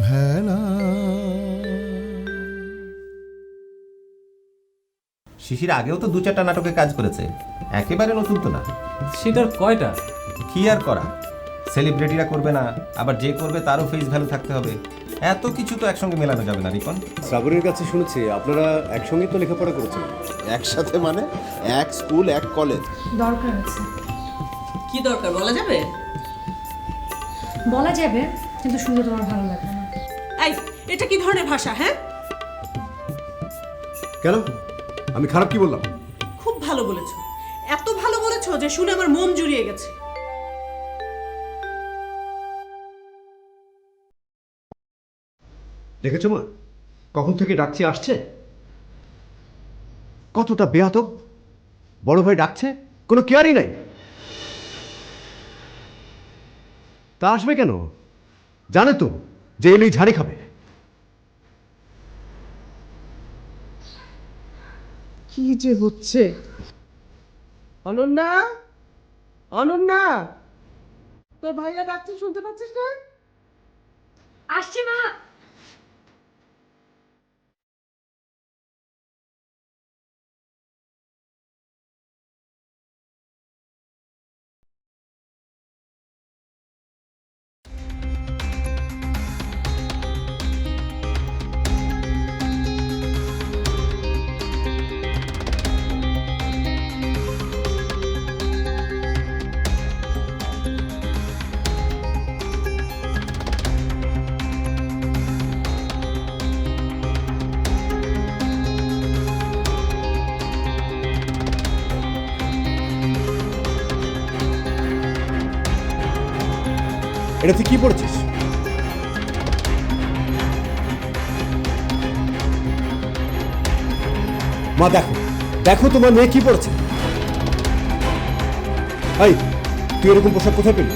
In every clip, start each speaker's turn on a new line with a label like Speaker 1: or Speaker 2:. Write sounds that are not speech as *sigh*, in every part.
Speaker 1: ভেলা।
Speaker 2: শিশির আগেও তো দু চারটা নাটকে কাজ করেছে। একেবারে নতুন তো না।
Speaker 3: সেটার কয়টা?
Speaker 2: কি আর করা? সেলিব্রিটিরা করবে না আবার যে করবে তারও ফেস ভ্যালু থাকতে হবে। এত কিছু তো একসঙ্গে মেলানো যাবে না রিপন।
Speaker 4: শ্রাবণীর কাছে শুনেছি আপনারা একসঙ্গে তো লেখাপড়া করেছেন।
Speaker 5: একসাথে মানে? এক স্কুল এক কলেজ।
Speaker 6: দরকার আছে।
Speaker 7: কি দরকার বলা যাবে?
Speaker 6: বলা যাবে কিন্তু শুনলে তোমার ভালো লাগবে না।
Speaker 7: এই এটা কি ধরনের ভাষা হ্যাঁ?
Speaker 4: কেন? আমি খারাপ কি বললাম?
Speaker 7: খুব ভালো বলেছ। এত ভালো বলেছ যে শুনে আমার মন জুড়িয়ে গেছে।
Speaker 4: দেখেছ মা? কখন থেকে ডাকছি আসছে? কতটা বেয়াতব বড় ভাই ডাকছে কোনো কেয়ারই নাই। তা আসবে কেন? জানে তো। যে এলেই ঝাড়ি খাবে।
Speaker 8: কি যে হচ্ছে? অনন্যা? অনন্যা? তোর ভাইয়া ডাকছে শুনতে পাচ্ছিস না?
Speaker 6: আসছে মা।
Speaker 4: এটা তুই কি পড়েছিস? মা দেখো দেখো তোমার মেয়ে কি পড়ছে। এই তুই এরকম পোশাক কোথায় পেলি?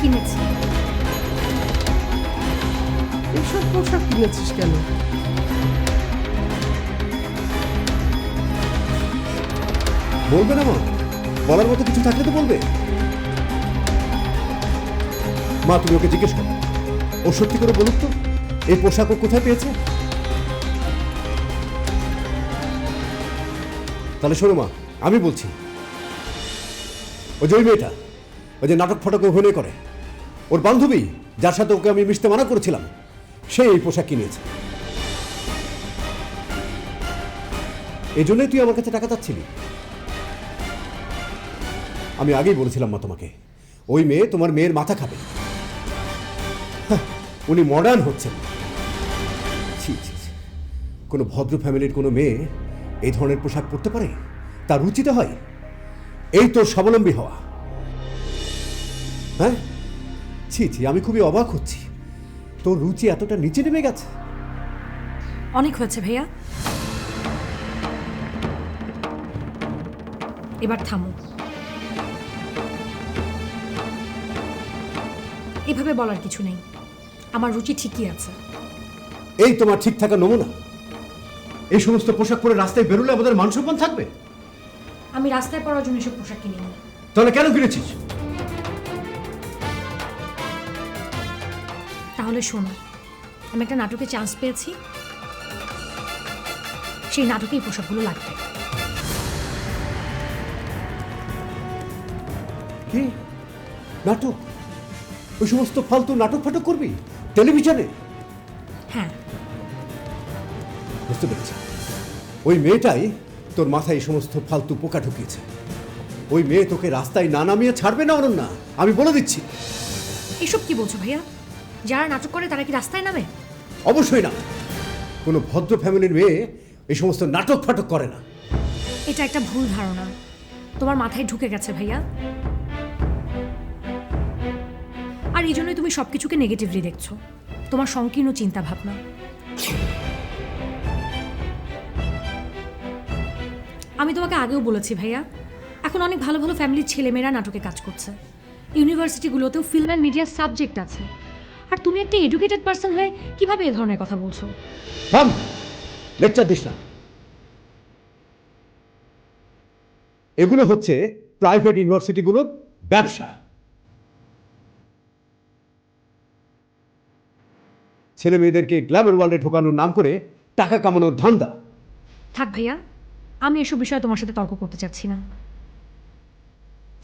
Speaker 6: কিনেছি।
Speaker 8: পোশাক কিনেছিস কেন?
Speaker 4: বলবে না মা বলার মতো কিছু থাকলে তো বলবে। মা, তুমি ওকে জিজ্ঞেস করো। ও সত্যি করে বলুক তো, এই পোশাক ও কোথায় পেয়েছে? তাহলে শোনো মা, আমি বলছি, ওই যে ওই মেয়েটা, ওই যে নাটক ফটকে অভিনয় করে, ওর বান্ধবী, যার সাথে ওকে আমি মিশতে মানা করেছিলাম, সে এই পোশাক কিনেছে। এই জন্যই তুই আমার কাছে টাকা চাচ্ছিলি। আমি আগেই বলেছিলাম মা তোমাকে, ওই মেয়ে তোমার মেয়ের মাথা খাবে। উনি মডার্ন হচ্ছেন। ছি। কোনো ভদ্র ফ্যামিলির কোনো মেয়ে এই ধরনের পোশাক পরতে পারে? তার রুচিতে হয়? এই তো স্বাবলম্বী হওয়া। হ্যাঁ? ছি ছি, আমি খুবই অবাক হচ্ছি। তোর রুচি এতটা নিচে নেমে গেছে।
Speaker 6: অনেক হয়েছে ভাইয়া। এবার থামো। এভাবে বলার কিছু নেই। আমার রুচি ঠিকই আছে।
Speaker 4: এই তোমার ঠিক থাকা নমুনা। এই সমস্ত পোশাক পরে রাস্তায় বেরোলে আমাদের মান সম্মান থাকবে?
Speaker 6: আমি রাস্তায় পড়ার জন্য এসব পোশাক কিনিনি।
Speaker 4: তাহলে কেন কিনেছিস?
Speaker 6: তাহলে শোনো আমি একটা নাটকে চান্স পেয়েছি। সেই নাটকেই পোশাকগুলো লাগবে।
Speaker 4: কি? নাটক? ওই সমস্ত ফালতু নাটক ফাটক করবি? টেলিভিশনে?
Speaker 6: হ্যাঁ।
Speaker 4: বুঝতে পেরেছি। ওই মেয়েটাই তোর মাথায় এই সমস্ত ফালতু পোকা ঢুকিয়েছে। ওই মেয়ে তোকে রাস্তায় না নামিয়ে ছাড়বে না অনন্যা? আমি বলে দিচ্ছি।
Speaker 6: এসব কি বলছো ভাইয়া? যারা নাটক করে তারা কি রাস্তায় নামে?
Speaker 4: অবশ্যই না। কোনো ভদ্র ফ্যামিলির মেয়ে এই সমস্ত নাটক ফাটক করে না।
Speaker 6: এটা একটা ভুল ধারণা। তোমার মাথায় ঢুকে গেছে ভাইয়া। আর এই জন্যই তুমি সব কিছুকে নেগেটিভলি দেখছ। তোমার সংকীর্ণ চিন্তা ভাবনা আমি তোমাকে আগেও বলেছি ভাইয়া, এখন অনেক ভালো ভালো ফ্যামিলির ছেলেমেয়েরা নাটকে কাজ করছে। ইউনিভার্সিটিগুলোতেও ফিল্ম অ্যান্ড মিডিয়ার সাবজেক্ট আছে। আর তুমি একটা এডুকেটেড পার্সন হয়ে কীভাবে এ ধরনের কথা বলছো?
Speaker 4: লেকচার দিস না। এগুলো হচ্ছে প্রাইভেট ইউনিভার্সিটিগুলোর ব্যবসা। ছেলে মেয়েদেরকে গ্ল্যামার ওয়ার্ল্ডে ঢোকানোর নাম করে টাকা কামানোর ধান্দা।
Speaker 6: থাক ভাইয়া আমি এসব বিষয়ে তোমার সাথে তর্ক করতে চাচ্ছি না।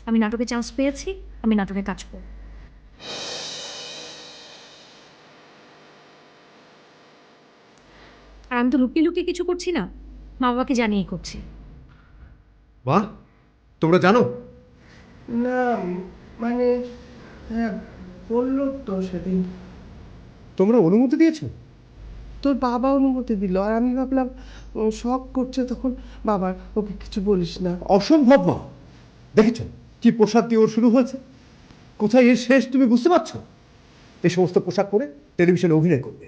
Speaker 6: আমি নাটকে চান্স পেয়েছি আমি নাটকে কাজ করব। আর আমি তো লুকিয়ে লুকিয়ে কিছু করছি না মা বাবাকে জানিয়েই করছি।
Speaker 4: বা তোমরা জানো?
Speaker 8: না মানে হ্যাঁ বলল তো সেদিন।
Speaker 4: তোমরা অনুমতি দিয়েছ?
Speaker 8: তোর বাবা অনুমতি দিল আর আমি ভাবলাম ও শখ করছে তখন বাবা ওকে কিছু বলিস না।
Speaker 4: অসম্ভব মা। দেখেছ কি পোশাক দিয়ে ওর শুরু হয়েছে? কোথায় এর শেষ তুমি বুঝতে পারছ? এই সমস্ত পোশাক পরে টেলিভিশনে অভিনয় করবে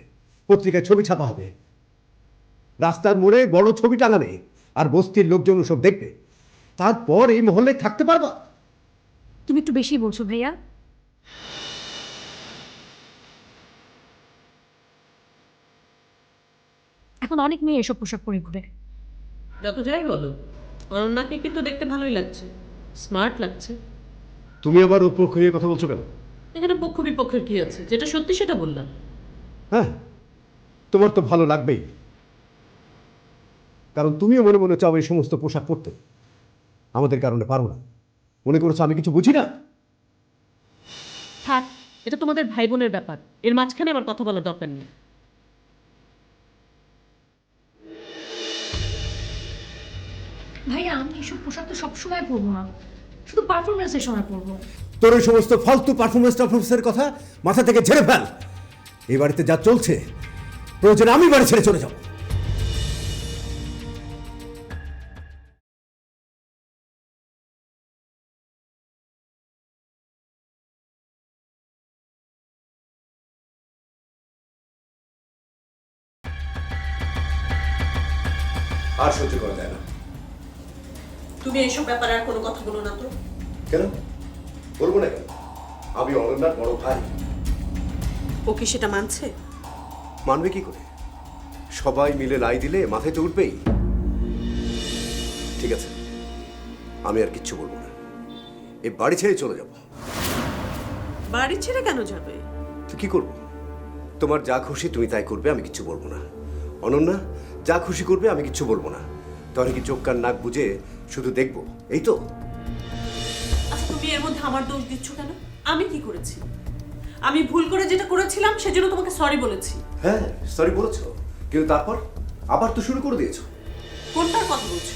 Speaker 4: পত্রিকায় ছবি ছাপা হবে। রাস্তার মোড়ে বড় ছবি টাঙাবে আর বস্তির লোকজন সব দেখবে। তারপর এই মহলে থাকতে পারবা?
Speaker 6: তুমি একটু বেশি বলছো ভাইয়া। এখন অনেক মেয়ে এসব পোশাক পরে ঘুরে।
Speaker 7: যত যাই বলো অনন্যাকে কিন্তু দেখতে ভালোই লাগছে স্মার্ট লাগছে।
Speaker 4: তুমি আবার ওর পক্ষ নিয়ে কথা বলছো কেন?
Speaker 7: এখানে পক্ষ বিপক্ষের কি আছে? যেটা সত্যি সেটা বললাম।
Speaker 4: হ্যাঁ তোমার তো ভালো লাগবেই। কারণ তুমিও মনে মনে চাও এই সমস্ত পোশাক পরতে। আমাদের কারণে পারো না। মনে করছ আমি কিছু বুঝি না?
Speaker 7: থাক এটা তোমাদের ভাই বোনের ব্যাপার। এর মাঝখানে আমার কথা বলার দরকার নেই।
Speaker 6: ভাইয়া, আমি এসব পোশাক তো সবসময় পরবো না। শুধু পারফরমেন্সের সময় পরবো।
Speaker 4: তোর ওই সমস্ত ফালতু পারফরমেন্স টারফরমেন্সের কথা মাথা থেকে ঝেড়ে ফেল। এই বাড়িতে যা চলছে, প্রয়োজন আমি বাড়ি ছেড়ে চলে যাব।
Speaker 7: ব্যাপারে আর কোনো কথা বলো না তো।
Speaker 4: কেন? বলব না কেন? আমি অনন্যার বড় ভাই।
Speaker 7: ও কি সেটা মানছে?
Speaker 4: মানবে কি করে? সবাই মিলে লাই দিলে মাথায় তো উঠবেই। ঠিক আছে আমি আর কিচ্ছু বলব না। এই বাড়ি ছেড়ে চলে যাব।
Speaker 7: বাড়ি ছেড়ে কেন যাবে?
Speaker 4: তো কি করব? তোমার যা খুশি তুমি তাই করবে আমি কিচ্ছু বলব না। অনন্যা যা খুশি করবে আমি কিচ্ছু বলব না। তাহলে কি চোখ কান নাক বুঝে শুধু দেখব এই তো।
Speaker 7: আচ্ছা তুমি এর মধ্যে আমার দোষ দিচ্ছ কেন? আমি কি করেছি? আমি ভুল করে যেটা করেছিলাম সেজন্য তোমাকে সরি বলেছি।
Speaker 4: হ্যাঁ সরি বলেছ। কিন্তু তারপর আবার তো শুরু করে দিয়েছ।
Speaker 7: কোনটার কথা বলছো?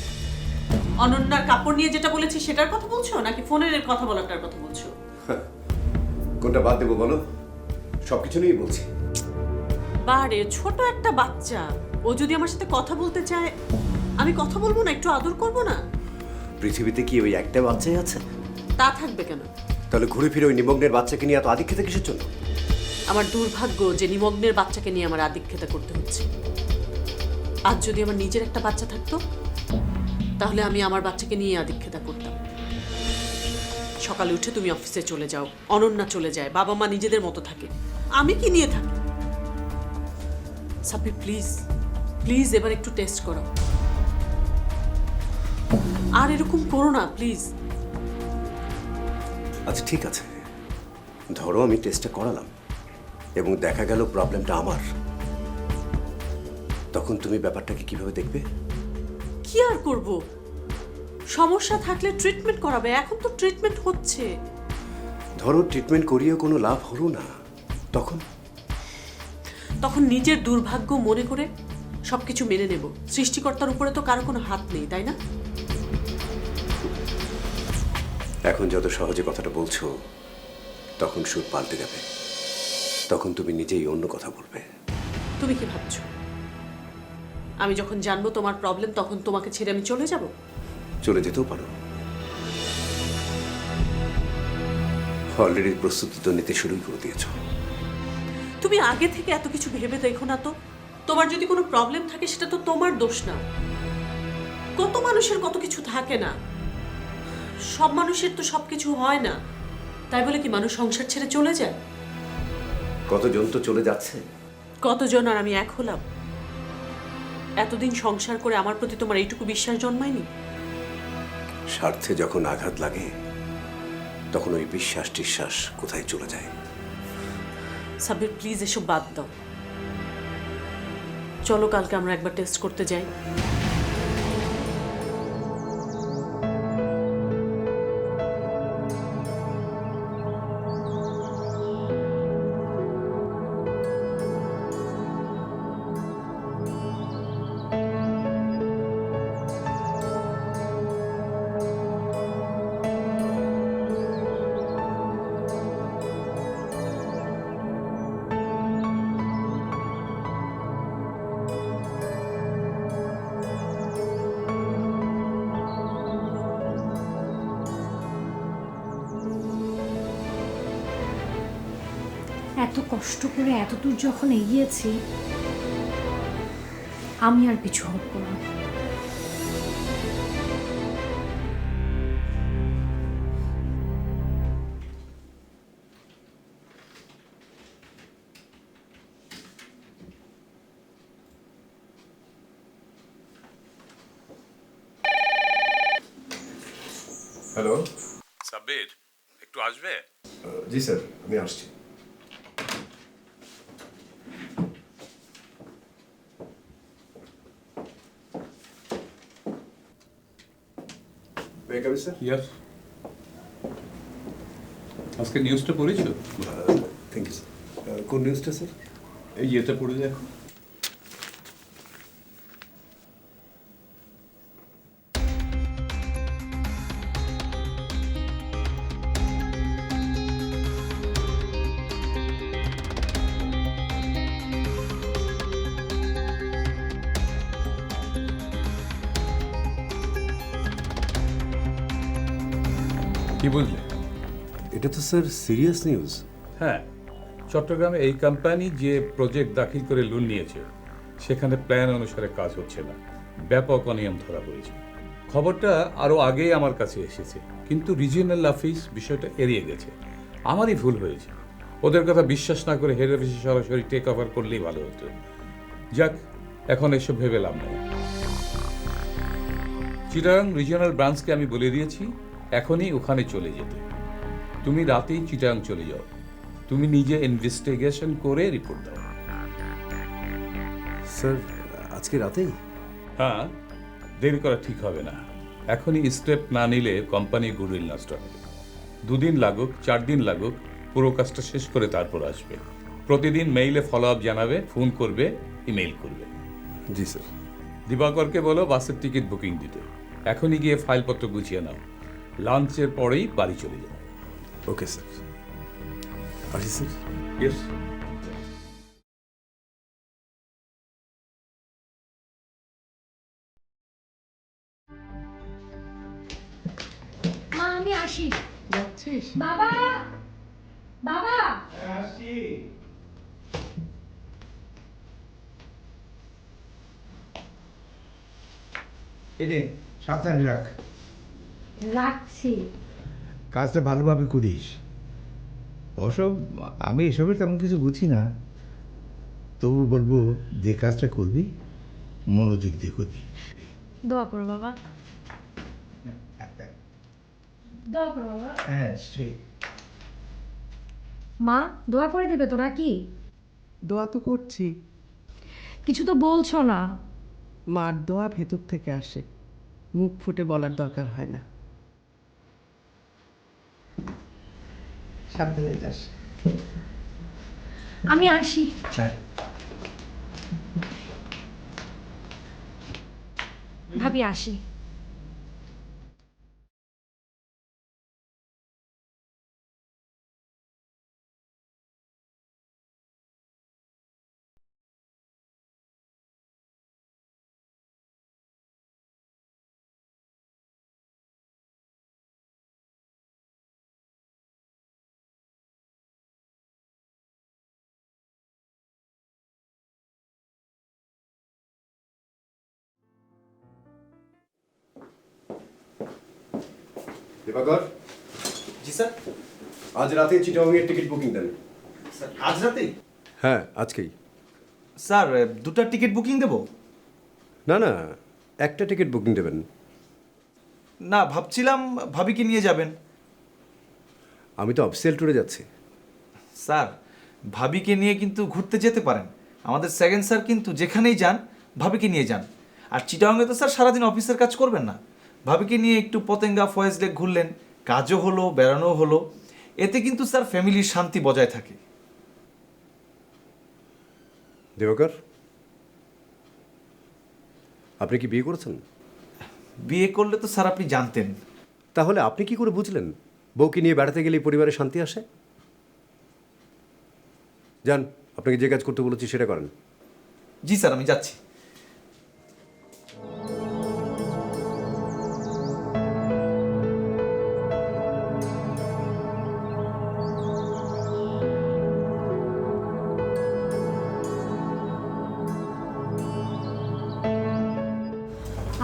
Speaker 7: অনন্যার কাপড় নিয়ে যেটা বলেছি সেটার কথা বলছো? নাকি ফোনের কথা বলাটার কথা বলছো? *laughs*
Speaker 4: কোনটা বাদ দেবো বলো? সব কিছু নিয়েই বলছি।
Speaker 7: বারে ছোট একটা বাচ্চা। ও যদি আমার সাথে কথা বলতে চায় আমি কথা বলব না একটু আদর করব না?
Speaker 4: পৃথিবীতে কি ওই একটা বাচ্চাই আছে?
Speaker 7: তা থাকবে কেন?
Speaker 4: তাহলে ঘুরে ফিরে ওই নিমগ্নের বাচ্চাকে নিয়ে এত আদিক্ষেতা কিসের জন্য?
Speaker 7: আমার দুর্ভাগ্য যে নিমগ্নের বাচ্চাকে নিয়ে আমার আদিক্ষেতা করতে হচ্ছে। আজ যদি আমার নিজের একটা বাচ্চা থাকতো তাহলে আমি আমার বাচ্চাকে নিয়ে আদিক্ষেতা করতাম। সকালে উঠে তুমি অফিসে চলে যাও অনন্যা চলে যায় বাবা মা নিজেদের মতো থাকে। আমি কি নিয়ে থাকি? সাপি প্লিজ প্লিজ এবার একটু টেস্ট করো আর এরকম করো না প্লিজ
Speaker 4: আচ্ছা ঠিক আছে। ধরো আমি টেস্টটা করালাম এবং দেখা গেল প্রবলেমটা আমার। তখন তুমি ব্যাপারটাকে কীভাবে দেখবে?
Speaker 7: কি আর করব? সমস্যা থাকলে ট্রিটমেন্ট করাবে এখন তো ট্রিটমেন্ট হচ্ছে।
Speaker 4: ধরো ট্রিটমেন্ট করিয়েও কোনো লাভ হলো না তখন?
Speaker 7: তখন নিজের দুর্ভাগ্য মনে করে সবকিছু মেনে নেব। সৃষ্টিকর্তার উপরে তো কারও কোনো হাত নেই তাই না?
Speaker 4: এখন যত সহজে কথাটা বলছো তখন সুর পাল্টে যাবে। তখন তুমি নিজেই অন্য কথা বলবে।
Speaker 7: তুমি কি ভাবছ? আমি যখন জানব তোমার প্রবলেম তখন তোমাকে ছেড়ে আমি চলে যাব?
Speaker 4: চলে যেতেও পারো। অলরেডি প্রস্তুতি তো নিতে শুরুই করে দিয়েছ।
Speaker 7: তুমি আগে থেকে এত কিছু ভেবে দেখো না তো। তোমার যদি কোনো প্রবলেম থাকে সেটা তো তোমার দোষ না। কত মানুষের কত কিছু থাকে না। সব মানুষের তো সব কিছু হয় না। তাই বলে কি মানুষ সংসার ছেড়ে চলে যায়?
Speaker 4: কতজন তো চলে যাচ্ছে?
Speaker 7: কতজন আর আমি এক হলাম? এতদিন সংসার করে আমার প্রতি তোমার এইটুকু বিশ্বাস জন্মায়নি?
Speaker 4: স্বার্থে যখন আঘাত লাগে তখন ওই বিশ্বাস টিশ্বাস কোথায় চলে যায়?
Speaker 7: সাব্বির প্লিজ এসব বাদ দাও। চলো কালকে আমরা একবার টেস্ট করতে যাই।
Speaker 6: এত কষ্ট করে এত দূর যখন এগিয়েছি আমি আর পিছু হব না।
Speaker 3: হ্যালো সাব্বির একটু আসবে?
Speaker 4: জি স্যার আমি আসছি। স্যার
Speaker 3: ইয়াস আজকে নিউজটা পড়েছো?
Speaker 4: থ্যাংক ইউ স্যার কোন নিউজটা স্যার
Speaker 3: এই ইয়েটা পড়ে দেখো। কি বুঝলে
Speaker 4: এটা তো স্যার সিরিয়াস নিউজ।
Speaker 3: হ্যাঁ চট্টগ্রামে এই কোম্পানি যে প্রজেক্ট দাখিল করে লোন নিয়েছে সেখানে প্ল্যান অনুসারে কাজ হচ্ছে না। ব্যাপক অনিয়ম ধরা পড়েছে। খবরটা আরও আগেই আমার কাছে এসেছে কিন্তু রিজিওনাল অফিস বিষয়টা এড়িয়ে গেছে। আমারই ভুল হয়েছে। ওদের কথা বিশ্বাস না করে হেড অফিসে সরাসরি টেক ওভার করলেই ভালো হতো। যাক এখন এসব ভেবে লাভ নেই। চিটাগাং রিজিওনাল ব্রাঞ্চকে আমি বলে দিয়েছি এখনই ওখানে চলে যেতে। তুমি রাতেই চিটাগাং চলে যাও। তুমি নিজে ইনভেস্টিগেশন করে রিপোর্ট দাও।
Speaker 4: স্যার আজকে রাতেই?
Speaker 3: হ্যাঁ দেরি করা ঠিক হবে না। এখনই স্টেপ না নিলে কোম্পানি গুডউইল নষ্ট হবে দুদিন লাগুক চার দিন লাগুক পুরো কাজটা শেষ করে তারপর আসবে। প্রতিদিন মেইলে ফলো আপ জানাবে ফোন করবে ইমেইল করবে।
Speaker 4: জি স্যার
Speaker 3: দিবাকরকে বলো বাসের টিকিট বুকিং দিতে। এখনই গিয়ে ফাইলপত্র গুছিয়ে নাও। লাঞ্চের পরেই বাড়ি চলে যাও
Speaker 4: ওকে স্যার আসি স্যার
Speaker 3: ইয়েস
Speaker 6: মা আমি আসি।
Speaker 8: যাচ্ছিস?
Speaker 6: বাবা! বাবা!
Speaker 9: এরে সাবধানে রাখ।
Speaker 6: রাখছি
Speaker 9: কাজটা ভালোভাবে করিস। ওসব আমি এসবের তেমন কিছু বুঝি না। তবু বলব যে কাজটা করবি মনোযোগ দিয়ে করবি।
Speaker 6: দোয়া করো বাবা। দোয়া করো বাবা।
Speaker 9: হ্যাঁ সেই
Speaker 6: মা দোয়া করে দেবে তো নাকি?
Speaker 8: দোয়া তো করছি।
Speaker 6: কিছু তো বলছো না।
Speaker 8: মার দোয়া ভেতর থেকে আসে। মুখ ফুটে বলার দরকার হয় না। সাবধানে যাস।
Speaker 6: আমি আসি। ভাবি আসি।
Speaker 4: দিবাকর?
Speaker 10: জি স্যার।
Speaker 4: আজ রাতে চিটাং এর টিকিট বুকিং দেন।
Speaker 10: স্যার আজ রাতেই
Speaker 4: হ্যাঁ আজকেই।
Speaker 10: স্যার দুটা টিকিট বুকিং দেবো?
Speaker 4: না না একটা টিকিট বুকিং দেবেন।
Speaker 10: না ভাবছিলাম ভাবিকে নিয়ে যাবেন।
Speaker 4: আমি তো অফিসিয়াল ট্যুরে যাচ্ছি।
Speaker 10: স্যার ভাবিকে নিয়ে কিন্তু ঘুরতে যেতে পারেন। আমাদের সেকেন্ড স্যার কিন্তু যেখানেই যান ভাবিকে নিয়ে যান। আর চিটাঙ্গে তো স্যার সারাদিন অফিসের কাজ করবেন না। ভাবিকে নিয়ে একটু পতেঙ্গা ফয়েজ লেক ঘুরলেন কাজও হলো বেড়ানোও হলো। এতে কিন্তু স্যার ফ্যামিলির শান্তি বজায় থাকে।
Speaker 4: দিবাকর আপনি কি বিয়ে করেছেন?
Speaker 10: বিয়ে করলে তো স্যার আপনি জানতেন।
Speaker 4: তাহলে আপনি কি করে বুঝলেন? বউকে নিয়ে বেড়াতে গেলেই পরিবারে শান্তি আসে? যান আপনাকে যে কাজ করতে বলেছি সেটা করেন।
Speaker 10: জি স্যার আমি যাচ্ছি।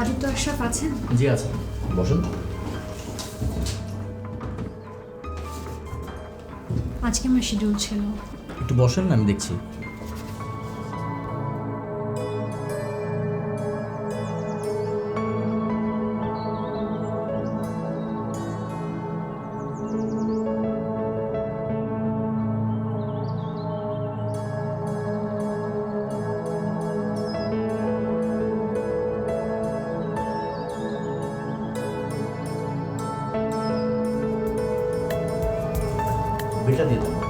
Speaker 6: আদিত্য আশরাফ আছেন?
Speaker 11: জি আছে বসুন।
Speaker 6: আজকে আমার শিডিউল ছিল।
Speaker 11: একটু বসেন আমি দেখছি। বিলটা দিয়ে